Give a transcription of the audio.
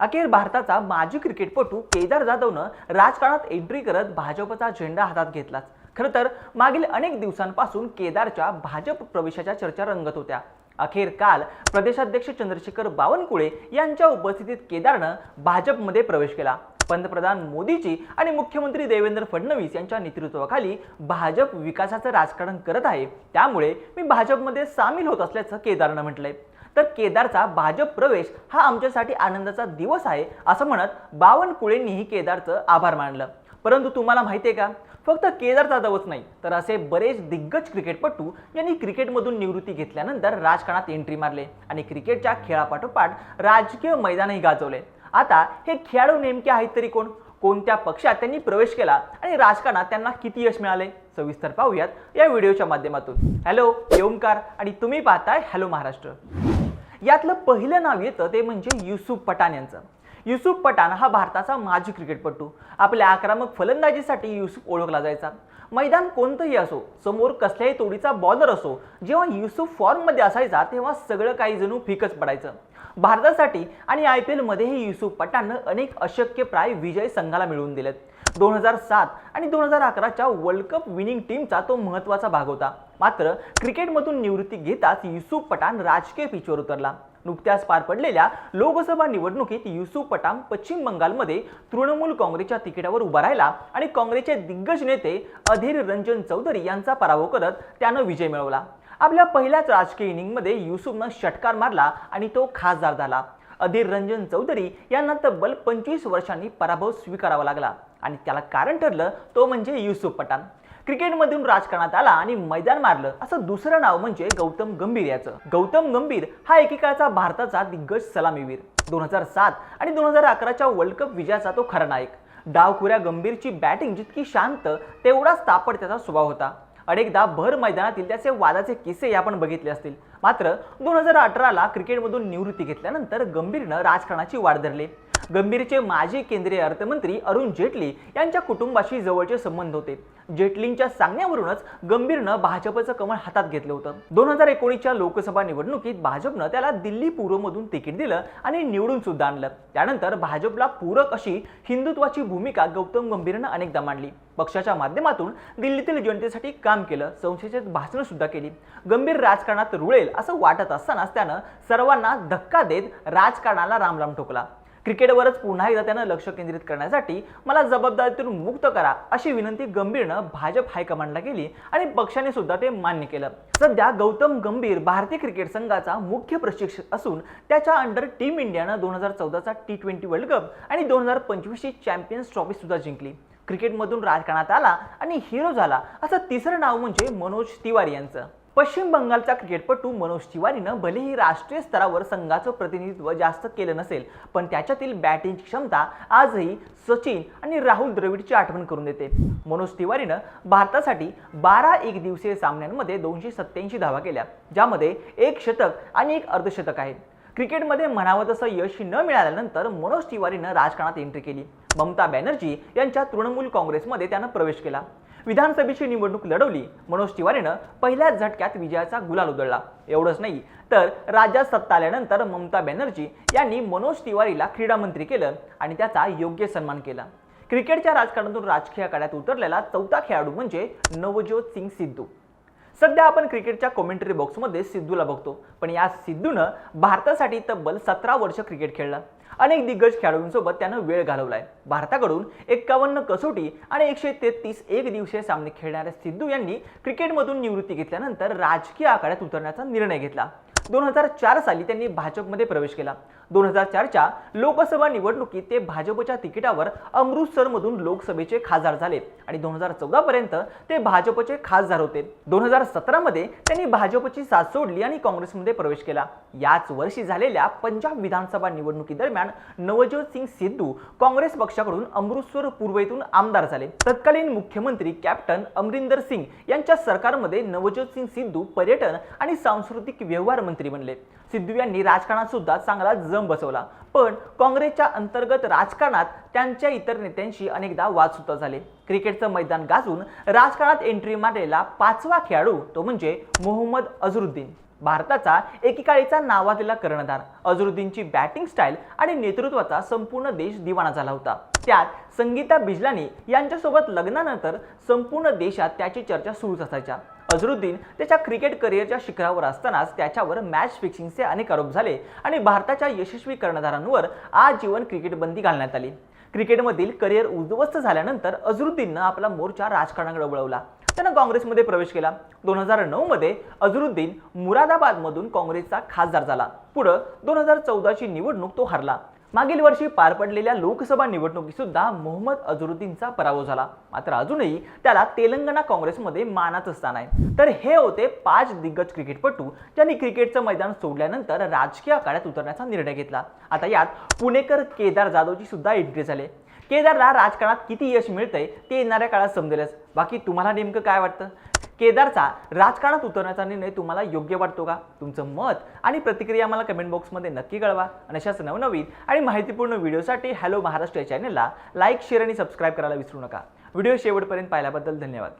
अखेर भारताचा माजी क्रिकेटपटू केदार जाधवनं राजकारणात एंट्री करत भाजपचा झेंडा हातात घेतलाच. खरं तर मागील अनेक दिवसांपासून केदारच्या भाजप प्रवेशाच्या चर्चा रंगत होत्या. अखेर काल प्रदेशाध्यक्ष चंद्रशेखर बावनकुळे यांच्या उपस्थितीत केदारनं भाजपमध्ये प्रवेश केला. पंतप्रधान मोदीची आणि मुख्यमंत्री देवेंद्र फडणवीस यांच्या नेतृत्वाखाली भाजप विकासाचं राजकारण करत आहे. त्यामुळे मी भाजपमध्ये सामील होत असल्याचं केदारनं म्हटलंय. तर केदारचा भाजप प्रवेश हा आमच्यासाठी आनंदाचा दिवस आहे असं म्हणत बावनकुळेंनीही केदारचं आभार मानलं. परंतु तुम्हाला माहिती आहे का? फक्त केदार जाधवच नाही तर असे बरेच दिग्गज क्रिकेटपटू यांनी क्रिकेटमधून निवृत्ती घेतल्यानंतर राजकारणात एंट्री मारले आणि क्रिकेटच्या खेळापाठोपाठ राजकीय मैदानही गाजवले. आता हे खेळाडू नेमके आहेत तरी कोण? कोणत्या पक्षात त्यांनी प्रवेश केला आणि राजकारणात त्यांना किती यश मिळाले? सविस्तर पाहूयात या व्हिडिओच्या माध्यमातून. हॅलो ओमकार आणि तुम्ही पाहताय हॅलो महाराष्ट्र. यातलं पहिलं नाव येतं ते म्हणजे युसुफ पठाण यांचं. युसुफ पठाण हा भारताचा माजी क्रिकेटपटू. आपल्या आक्रमक फलंदाजीसाठी युसुफ ओळखला जायचा. मैदान कोणतंही असो समोर कसल्याही तोडीचा बॉलर असो जेव्हा युसुफ फॉर्ममध्ये असायचा तेव्हा सगळं काही जणू फिकच पडायचं. भारतासाठी आणि आय पी एलमध्येही युसुफ पठाणनं अनेक अशक्यप्राय विजय संघाला मिळवून दिलेत. दोन हजार सात आणि दोन हजार अकराच्या वर्ल्ड कप विनिंग टीमचा तो महत्त्वाचा भाग होता. मात्र क्रिकेटमधून निवृत्ती घेताच युसुफ पठाण राजकीय पिचवर उतरला. नुकत्याच पार पडलेल्या लोकसभा निवडणुकीत युसुफ पठाण पश्चिम बंगालमध्ये तृणमूल काँग्रेसच्या तिकिटावर उभा राहिला आणि काँग्रेसचे दिग्गज नेते अधीर रंजन चौधरी यांचा पराभव करत त्यानं विजय मिळवला. आपल्या पहिल्याच राजकीय इनिंगमध्ये युसुफनं षटकार मारला आणि तो खासदार झाला. अधीर रंजन चौधरी यांना तब्बल पंचवीस वर्षांनी पराभव स्वीकारावा लागला. आणि त्याला कारण ठरलं तो म्हणजे युसुफ पठाण. क्रिकेटमधून राजकारणात आला आणि मैदान मारलं. असं दुसरं नाव म्हणजे गौतम गंभीर याचं. गौतम गंभीर हा एकेकाळचा भारताचा दिग्गज सलामीवीर दोन हजार सात आणि दोन हजार अकराच्या वर्ल्ड कप विजयाचा तो खरा नायक. डावखुऱ्या गंभीरची बॅटिंग जितकी शांत तेवढाच तापड त्याचा स्वभाव होता. अनेकदा भर मैदानातील त्याचे वादाचे किस्से आपण बघितले असतील. मात्र दोन हजार अठराला क्रिकेटमधून निवृत्ती घेतल्यानंतर गंभीरनं राजकारणाची वाढ धरली. गंभीरचे माजी केंद्रीय अर्थमंत्री अरुण जेटली यांच्या कुटुंबाशी जवळचे संबंध होते. जेटलींच्या सांगण्यावरूनच गंभीरनं भाजपचं कमळ हातात घेतलं होतं. दोन हजार एकोणीसच्या लोकसभा निवडणुकीत भाजपनं त्याला दिल्ली पूर्वमधून तिकीट दिलं आणि निवडून सुद्धा आणलं. त्यानंतर भाजपला पूरक अशी हिंदुत्वाची भूमिका गौतम गंभीरनं अनेकदा मांडली. पक्षाच्या माध्यमातून दिल्लीतील जनतेसाठी काम केलं संसदेत भाषणं सुद्धा केली. गंभीर राजकारणात रुळेल असं वाटत असतानाच त्यानं सर्वांना धक्का देत राजकारणाला रामराम ठोकला. क्रिकेटवरच पुन्हा एकदा त्यानं लक्ष केंद्रित करण्यासाठी मला जबाबदारीतून मुक्त करा अशी विनंती गंभीरनं भाजप हायकमांडला केली आणि पक्षाने सुद्धा ते मान्य केलं. सध्या गौतम गंभीर भारतीय क्रिकेट संघाचा मुख्य प्रशिक्षक असून त्याच्या अंडर टीम इंडियानं दोन हजार चौदाचा टी ट्वेंटी वर्ल्ड कप आणि दोन हजार पंचवीसची चॅम्पियन्स ट्रॉफी सुद्धा जिंकली. क्रिकेटमधून राजकारणात आला आणि हिरो झाला असं तिसरं नाव म्हणजे मनोज तिवारी यांचं. पश्चिम बंगालचा क्रिकेटपटू मनोज तिवारीनं भलेही राष्ट्रीय स्तरावर संघाचं प्रतिनिधित्व जास्त केलं नसेल पण त्याच्यातील बॅटिंगची क्षमता आजही सचिन आणि राहुल द्रविडची आठवण करून देते. मनोज तिवारीनं भारतासाठी बारा एक दिवसीय सामन्यांमध्ये दोनशे सत्याऐंशी धावा केल्या ज्यामध्ये एक शतक आणि एक अर्धशतक आहे क्रिकेटमध्ये म्हणावं तसं यश न मिळाल्यानंतर मनोज तिवारीनं राजकारणात एंट्री केली. ममता बॅनर्जी यांच्या तृणमूल काँग्रेसमध्ये त्यानं प्रवेश केला. विधानसभेची निवडणूक लढवली. मनोज तिवारीनं पहिल्याच झटक्यात विजयाचा गुलाल उधळला. एवढंच नाही तर राज्यात सत्ता आल्यानंतर ममता बॅनर्जी यांनी मनोज तिवारीला क्रीडा मंत्री केलं आणि त्याचा योग्य सन्मान केला. क्रिकेटच्या राजकारणातून राजकीय आखाड्यात उतरलेला चौथा खेळाडू म्हणजे नवज्योत सिंग सिद्धू. सध्या आपण क्रिकेटच्या कॉमेंटरी बॉक्समध्ये सिद्धूला बघतो. पण या सिद्धूनं भारतासाठी तब्बल सतरा वर्ष क्रिकेट खेळला. अनेक दिग्गज खेळाडूंसोबत त्यानं वेळ घालवलाय. भारताकडून एक्कावन्न कसोटी आणि एकशे तेहतीस एक दिवसीय सामने खेळणाऱ्या सिद्धू यांनी क्रिकेटमधून निवृत्ती घेतल्यानंतर राजकीय आखाड्यात उतरण्याचा निर्णय घेतला. दोन हजार चार साली त्यांनी भाजपमध्ये प्रवेश केला. दोन हजार चारच्या लोकसभा निवडणुकीत ते भाजपच्या तिकिटावर अमृतसरमधून लोकसभेचे खासदार झाले आणि दोन हजार चौदा पर्यंत ते भाजपचे खासदार होते. दोन हजार सतरामध्ये त्यांनी भाजपची साथ सोडली आणि काँग्रेसमध्ये प्रवेश केला. याच वर्षी झालेल्या पंजाब विधानसभा निवडणुकीदरम्यान नवज्योत सिंग सिद्धू काँग्रेस पक्षाकडून अमृतसर पूर्व येथून आमदार झाले. तत्कालीन मुख्यमंत्री कॅप्टन अमरिंदर सिंग यांच्या सरकारमध्ये नवज्योत सिंग सिद्धू पर्यटन आणि सांस्कृतिक व्यवहार मंत्री बनले. सिद्धू यांनी राजकारणात सुद्धा चांगला जम बसवला. पण काँग्रेसच्या अंतर्गत राजकारणात त्यांच्या इतर नेत्यांशी अनेकदा वाद सुद्धा झाले. क्रिकेटचं मैदान गाजून राजकारणात एंट्री मारलेला पाचवा खेळाडू तो म्हणजे मोहम्मद अझरुद्दीन भारताचा एकेकाळीचा नावाजलेला कर्णधार. अझरुद्दीनची बॅटिंग स्टाईल आणि नेतृत्वाचा संपूर्ण देश दिवाणा झाला होता. त्यात संगीता बिजलानी यांच्यासोबत लग्नानंतर संपूर्ण देशात त्याची चर्चा सुरूच असायच्या. अझरुद्दीन त्याच्या क्रिकेट करिअरच्या शिखरावर असतानाच त्याच्यावर मॅच फिक्सिंगचे अनेक आरोप झाले आणि भारताच्या यशस्वी कर्णधारांवर आजीवन क्रिकेट बंदी घालण्यात आली. क्रिकेटमधील करिअर उद्ध्वस्त झाल्यानंतर अझरुद्दीननं आपला मोर्चा राजकारणाकडे वळवला. त्यानं काँग्रेसमध्ये प्रवेश केला. दोन हजार नऊमध्ये अझरुद्दीन मुरादाबादमधून काँग्रेसचा खासदार झाला. पुढं दोन हजार चौदाची निवडणूक तो हरला. मागील वर्षी पार पडलेल्या लोकसभा निवडणुकीसुद्धा मोहम्मद अझरुद्दीनचा पराभव झाला. मात्र अजूनही त्याला तेलंगणा काँग्रेसमध्ये मानाचं स्थान आहे. तर हे होते पाच दिग्गज क्रिकेटपटू ज्यांनी क्रिकेटचं मैदान सोडल्यानंतर राजकीय आखाड्यात उतरण्याचा निर्णय घेतला. आता यात पुणेकर केदार जाधवची सुद्धा एंट्री झाली. केदारला राजकारणात किती यश मिळतंय ते येणाऱ्या काळात समजेलच. बाकी तुम्हाला नेमकं काय वाटतं? केदारचा राजकारणात उतरण्याचा निर्णय तुम्हाला योग्य वाटतो का? तुमचं मत आणि प्रतिक्रिया मला कमेंट बॉक्समध्ये नक्की कळवा. आणि अशाच नवनवीन आणि माहितीपूर्ण व्हिडिओसाठी हॅलो महाराष्ट्र या चॅनलला लाईक शेअर आणि सबस्क्राईब करायला विसरू नका. व्हिडिओ शेवटपर्यंत पाहिल्याबद्दल धन्यवाद.